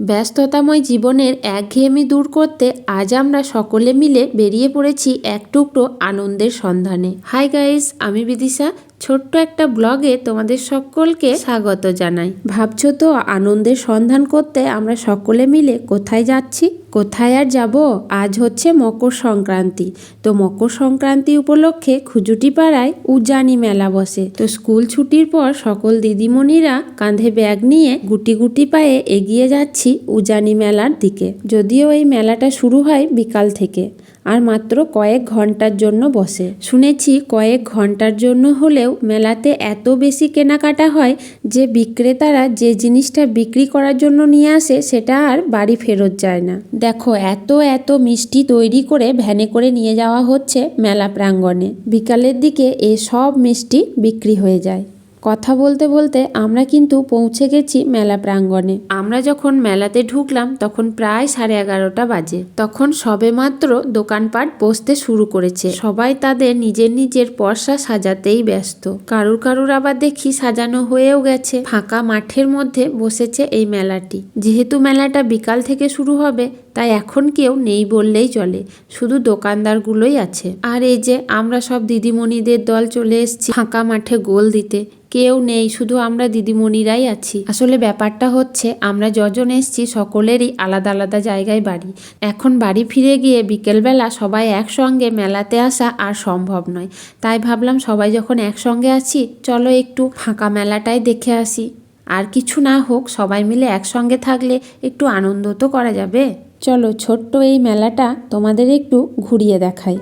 ব্যস্ততাময় জীবনের একঘেয়েমি দূর করতে আজ আমরা সকলে মিলে বেরিয়ে পড়েছি এক টুকরো আনন্দের সন্ধানে। হাই গাইস আমি বিদিশা। ছোট্ট একটা ব্লগে তোমাদের সকলকে স্বাগত জানাই। ভাবছ তো আনন্দের সন্ধান করতে আমরা সকলে মিলে কোথায় যাচ্ছি? কোথায় আর যাব? আজ হচ্ছে মকর সংক্রান্তি। তো মকর সংক্রান্তি উপলক্ষে খুজুটি পাড়ায় উজানি মেলা বসে। তো স্কুল ছুটির পর সকল দিদিমণিরা কাঁধে ব্যাগ নিয়ে গুটি গুটি পায়ে এগিয়ে যাচ্ছি উজানি মেলার দিকে। যদিও এই মেলাটা শুরু হয় বিকাল থেকে, আর মাত্র কয়েক ঘণ্টার জন্য বসে। শুনেছি কয়েক ঘণ্টার জন্য হলেও মেলাতে এত বেশি কেনাকাটা হয় যে বিক্রেতারা যে জিনিসটা বিক্রি করার জন্য নিয়ে আসে সেটা আর বাড়ি ফেরত যায় না। দেখো, এত এত মিষ্টি তৈরি করে ভ্যানে করে নিয়ে যাওয়া হচ্ছে মেলা প্রাঙ্গণে। বিকালের দিকে এ সব মিষ্টি বিক্রি হয়ে যায়। কথা বলতে বলতে আমরা কিন্তু পৌঁছে গেছি মেলা প্রাঙ্গণে। আমরা যখন মেলাতে ঢুকলাম তখন প্রায় সাড়ে এগারোটা বাজে। তখন সবেমাত্র দোকানপাট বসতে শুরু করেছে। সবাই তাদের নিজের নিজের পর্সা সাজাতেই ব্যস্ত। কারুর কারুর আবার দেখি সাজানো হয়েও গেছে। ফাঁকা মাঠের মধ্যে বসেছে এই মেলাটি। যেহেতু মেলাটা বিকাল থেকে শুরু হবে, তাই এখন কেউ নেই বললেই চলে। শুধু দোকানদারগুলোই আছে। আর এই যে আমরা সব দিদিমণিদের দল চলে এসেছি ফাঁকা মাঠে গোল দিতে। কেউ নেই, শুধু আমরা দিদিমণিরাই আছি। আসলে ব্যাপারটা হচ্ছে, আমরা যজন এসছি, সকলেরই আলাদা আলাদা জায়গায় বাড়ি। এখন বাড়ি ফিরে গিয়ে বিকেলবেলা সবাই একসঙ্গে মেলাতে আসা আর সম্ভব নয়। তাই ভাবলাম সবাই যখন একসঙ্গে আছি, চলো একটু ফাঁকা মেলাটাই দেখে আসি। আর কিছু না হোক, সবাই মিলে একসঙ্গে থাকলে একটু আনন্দ তো করা যাবে। চলো ছোট্ট এই মেলাটা তোমাদের একটু ঘুরিয়ে দেখাই।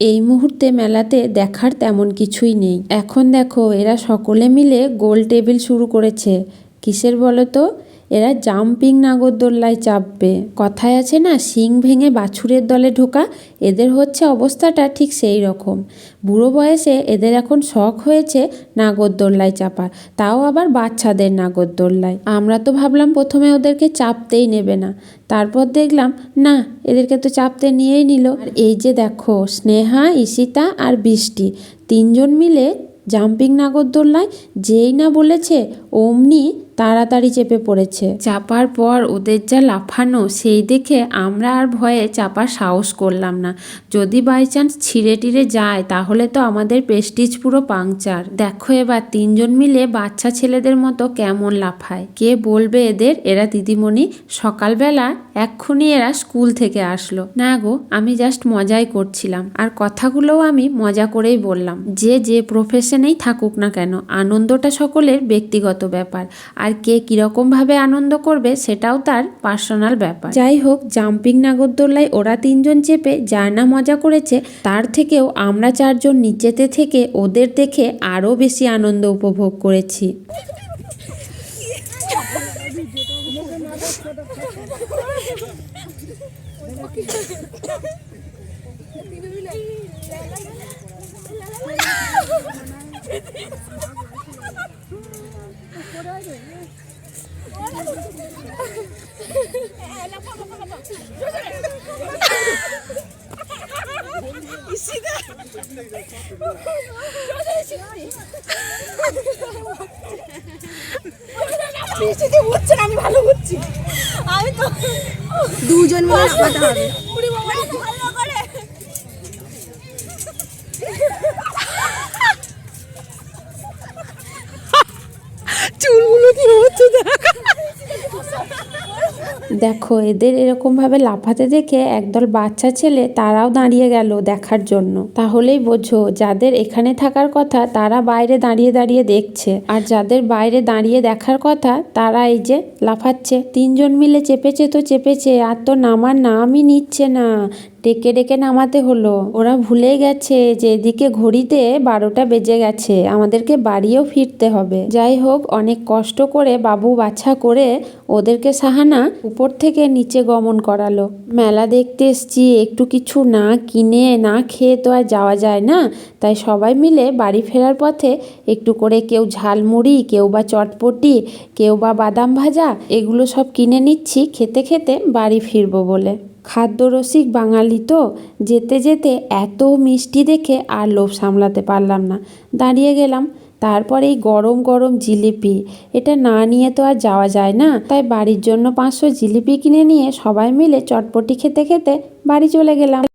এই মুহূর্তে মেলাতে দেখার তেমন কিছুই নেই। এখন দেখো, এরা সকলে মিলে গোল টেবিল শুরু করেছে। কিসের বলো তো? এরা জাম্পিং নাগরদোল্লায় চাপবে। কথায় আছে না, শিং ভেঙে বাছুরের দলে ঢোকা, এদের হচ্ছে অবস্থাটা ঠিক সেই রকম। বুড়ো বয়সে এদের এখন শখ হয়েছে নাগরদোল্লায় চাপা তাও আবার বাচ্চাদের নাগরদোল্লায়। আমরা তো ভাবলাম প্রথমে ওদেরকে চাপতেই নেবে না। তারপর দেখলাম, না, এদেরকে তো চাপতে নিয়েই নিল। আর এই যে দেখো, স্নেহা, ঈশিতা আর বৃষ্টি, তিনজন মিলে জাম্পিং নাগরদোল্লায়, যেই না বলেছে, অমনি তাড়াতাড়ি চেপে পড়েছে। চাপার পর ওদের যা লাফানো, সেই দেখে আমরা আর ভয়ে চাপার সাহস করলাম না। যদি বাই চান্স ছিঁড়ে টিড়ে যায়, তাহলে তো আমাদের প্রেস্টিজ পুরো পাংচার দেখো এবার তিনজন মিলে বাচ্চা ছেলেদের মতো কেমন লাফায়। কে বলবে এদের? এরা দিদিমণি। সকালবেলা এক্ষুনি এরা স্কুল থেকে আসলো। না গো, আমি জাস্ট মজাই করছিলাম। আর কথাগুলোও আমি মজা করেই বললাম। যে যে প্রফেশনেই থাকুক না কেন, আনন্দটা সকলের ব্যক্তিগত ব্যাপার। আর কে কীরকমভাবে আনন্দ করবে সেটাও তার পার্সোনাল ব্যাপার। যাই হোক জাম্পিং নাগরদোল্লায় ওরা তিনজন চেপে যার না মজা করেছে, তার থেকেও আমরা চারজন নিচেতে থেকে ওদের দেখে আরও বেশি আনন্দ উপভোগ করেছি। আমি ভালো হচ্ছি আমি তো দুজন মিলে হবে চুলগুলো কি হচ্ছে দেখ দেখো, এদের এরকমভাবে লাফাতে দেখে একদল বাচ্চা ছেলে তারাও দাঁড়িয়ে গেল দেখার জন্য। তাহলেই বোঝো, যাদের এখানে থাকার কথা তারা বাইরে দাঁড়িয়ে দাঁড়িয়ে দেখছে। আর যাদের বাইরে দাঁড়িয়ে দেখার কথা তারা এই যে লাফাচ্ছে। তিনজন মিলে চেপেছে তো চেপেছে, আর তো নামার নামই নিচ্ছে না। ডেকে ডেকে নামাতে হলো। ওরা ভুলে গেছে যে এদিকে ঘড়িতে বারোটা বেজে গেছে। আমাদেরকে বাড়িও ফিরতে হবে। যাই হোক, অনেক কষ্ট করে বাবু বাছা করে ওদেরকে সাহানা উপর থেকে নিচে গমন করালো। মেলা দেখতে এসছি, একটু কিছু না কিনে, না খেয়ে তো আর যাওয়া যায় না। তাই সবাই মিলে বাড়ি ফেরার পথে একটু করে কেউ ঝালমুড়ি, কেউ বা চটপটি, কেউ বা বাদাম ভাজা, এগুলো সব কিনে নিচ্ছি, খেতে খেতে বাড়ি ফিরবো বলে। খাদ্যরসিক বাঙালি তো, যেতে যেতে এত মিষ্টি দেখে আর লোভ সামলাতে পারলাম না। দাঁড়িয়ে গেলাম, তারপর এই গরম গরম জিলিপি। এটা না নিয়ে তো আর যাওয়া যায় না। তাই বাড়ির জন্য পাঁচশো জিলিপি কিনে নিয়ে সবাই মিলে চটপটি খেতে খেতে বাড়ি চলে গেলাম।